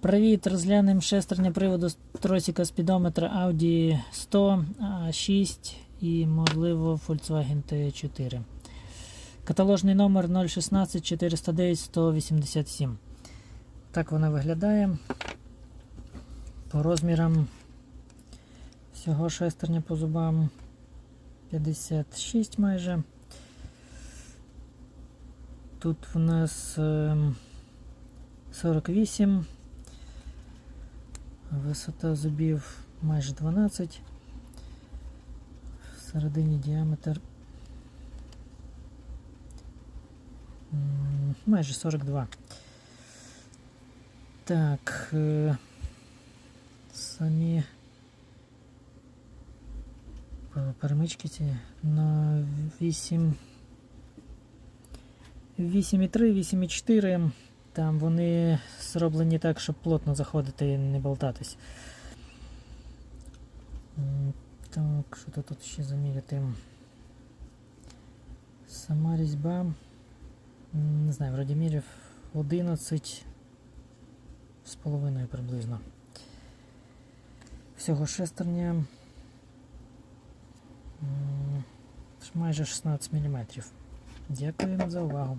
Привіт, розглянемо шестерня приводу тросика спідометра Audi 100 A6 і, можливо, Volkswagen T4. Каталожний номер 016 409 187. Так вона виглядає. По розмірам всього шестерня по зубам 56 майже. Тут в нас ем, 48. Висота зубів майже 12. Всередині діаметр м, майже 42. Так. е, Самі перемички ці на 8. 8,3, 8,4. Там вони зроблені так, щоб плотно заходити і не болтатись. Так, що то тут ще заміряти? Сама різьба. Не знаю, вроді міряв 11 з половиною приблизно. Всього шестерня. Майже 16 мм. Дякую за увагу.